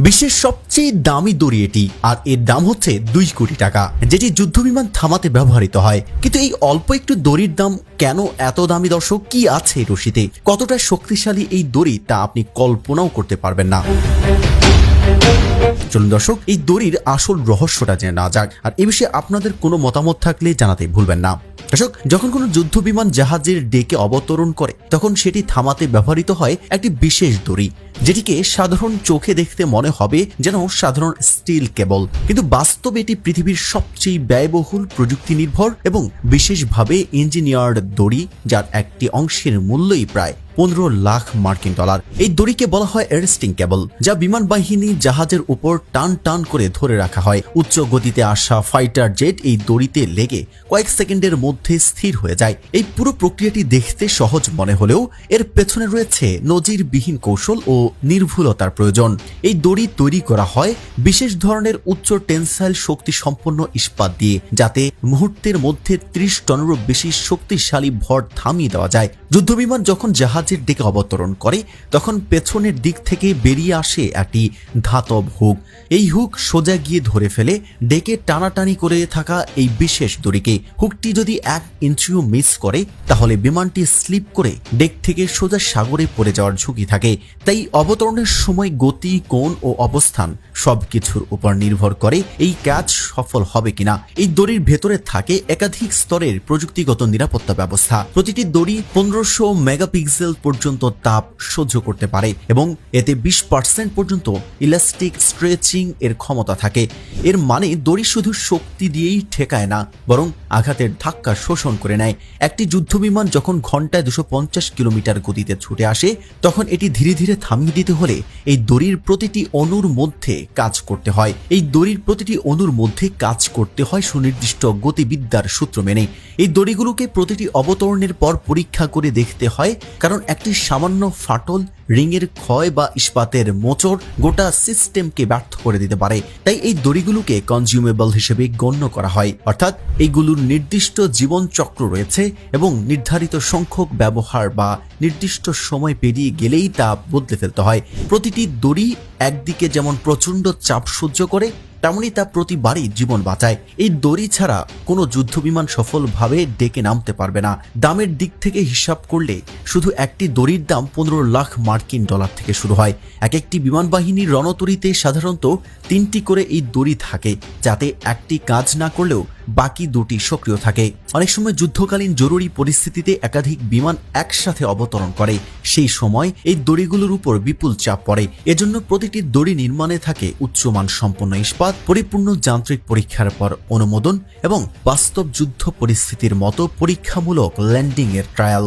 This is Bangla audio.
বিশ্বের সবচেয়ে দামি দড়ি এটি, আর এর দাম হচ্ছে দুই কোটি টাকা। যেটি যুদ্ধবিমান থামাতে ব্যবহৃত হয়। কিন্তু এই অল্প একটু দড়ির দাম কেন এত দামি দর্শক? কি আছে রশিতে? কতটা শক্তিশালী এই দড়ি তা আপনি কল্পনাও করতে পারবেন না। চলুন দর্শক, এই দড়ির আসল রহস্যটা জেনে না যাক। আর এ বিষয়ে আপনাদের কোনো মতামত থাকলে জানাতে ভুলবেন না। দর্শক, যখন কোনো যুদ্ধ বিমান জাহাজের ডেকে অবতরণ করে, তখন সেটি থামাতে ব্যবহৃত হয় একটি বিশেষ দড়ি, যেটিকে সাধারণ চোখে দেখতে মনে হবে যেন সাধারণ স্টিল কেবল। কিন্তু বাস্তবে এটি পৃথিবীর সবচেয়ে ব্যয়বহুল প্রযুক্তি নির্ভর এবং বিশেষভাবে ইঞ্জিনিয়ার্ড দড়ি, যার একটি অংশের মূল্যই প্রায় পনেরো লাখ মার্কিন ডলার। এই দড়িকে বলা হয় এরেস্টিং কেবল, যা বিমান বাহিনী জাহাজের উপর টান টান করে ধরে রাখা হয়। উচ্চ গতিতে আসা ফাইটার জেট এই দড়িতে লেগে কয়েক সেকেন্ডের মধ্যে স্থির হয়ে যায়। এই পুরো প্রক্রিয়াটি দেখতে সহজ মনে হলেও এর পেছনে রয়েছে নজিরবিহীন কৌশল ও নির্ভুলতার প্রয়োজন। এই দড়ি তৈরি করা হয় বিশেষ ধরনের উচ্চ টেনসাইল শক্তি সম্পন্ন ইস্পাত দিয়ে, যাতে মুহূর্তের মধ্যে ত্রিশ টনেরও বেশি শক্তিশালী ভর থামিয়ে দেওয়া যায়। যুদ্ধবিমান যখন জাহাজের দিকে অবতরণ করে, তখন পেছনের দিক থেকে বেরিয়ে আসে একটি ধাতব হুক। এই হুক সোজা গিয়ে ধরে ফেলে, ডেকে টানাটানি করে থাকা এই বিশেষ দড়িকে। হুকটি যদি এক ইঞ্চিও মিস করে, তাহলে বিমানটি স্লিপ করে ডেক থেকে সোজা সাগরে পড়ে যাওয়ার ঝুঁকি থাকে। তাই অবতরণের সময় গতি, কোণ ও অবস্থান সবকিছুর উপর নির্ভর করে এই কাজ সফল হবে কিনা। এই দড়ির ভেতরে থাকে একাধিক স্তরের প্রযুক্তিগত নিরাপত্তা ব্যবস্থা। প্রতিটি দড়ি পনেরোশো মেগাপিক্সেল পর্যন্ত তাপ সহ্য করতে পারে এবং এতে বিশ পার্সেন্ট পর্যন্ত ইলাস্টিক স্ট্রেচিং এর ক্ষমতা থাকে। এর মানে দড়ি শুধু শক্তি দিয়েই ঠেকায় না, বরং আঘাতের ধাক্কা শোষণ করে নেয়। একটি যুদ্ধবিমান যখন ঘন্টায় দুশো কিলোমিটার গতিতে ছুটে আসে, তখন এটি ধীরে ধীরে থামিয়ে দিতে হলে এই দড়ির প্রতিটি অণুর মধ্যে কাজ করতে হয়। এই দড়ির প্রতিটি অণুর মধ্যে কাজ করতে হয় সুনির্দিষ্ট গতিবিদ্যার সূত্র মেনে। এই দড়িগুলোকে প্রতিটি অবতরণের পর পরীক্ষা করে দেখতে হয়, কারণ একটি সামান্য ফাটল রিংয়ের ক্ষয় বা ইস্পাতের মোচর গোটা সিস্টেমকে ব্যর্থ করে দিতে পারে। তাই এই দড়িগুলোকে কনজিউমেবল হিসেবে গণ্য করা হয়। অর্থাৎ এইগুলোর নির্দিষ্ট জীবন চক্র রয়েছে এবং নির্ধারিত সংখ্যক ব্যবহার বা নির্দিষ্ট সময় পেরিয়ে গেলেই তা বদলে ফেলতে হয়। প্রতিটি দড়ি একদিকে যেমন প্রচণ্ড চাপ সহ্য করে তেমনই তা প্রতিবারই জীবন বাঁচায়। এই দড়ি ছাড়া কোনো যুদ্ধবিমান সফলভাবে ডেকে নামতে পারবে না। দামের দিক থেকে হিসাব করলে শুধু একটি দড়ির দাম পনেরো লাখ মার্কিন ডলার থেকে শুরু হয়। এক একটি বিমান বাহিনীর রণতরিতে সাধারণত তিনটি করে এই দড়ি থাকে, যাতে একটি কাজ না করলেও বাকি দুটি সক্রিয় থাকে। অনেক সময় যুদ্ধকালীন জরুরি পরিস্থিতিতে একাধিক বিমান একসাথে অবতরণ করে। সেই সময় এই দড়িগুলোর উপর বিপুল চাপ পড়ে। এজন্য প্রতিটি দড়ি নির্মাণে থাকে উচ্চমান সম্পন্ন ইস্পাত, পরিপূর্ণ যান্ত্রিক পরীক্ষার পর অনুমোদন এবং বাস্তব যুদ্ধ পরিস্থিতির মতো পরীক্ষামূলক ল্যান্ডিং এর ট্রায়াল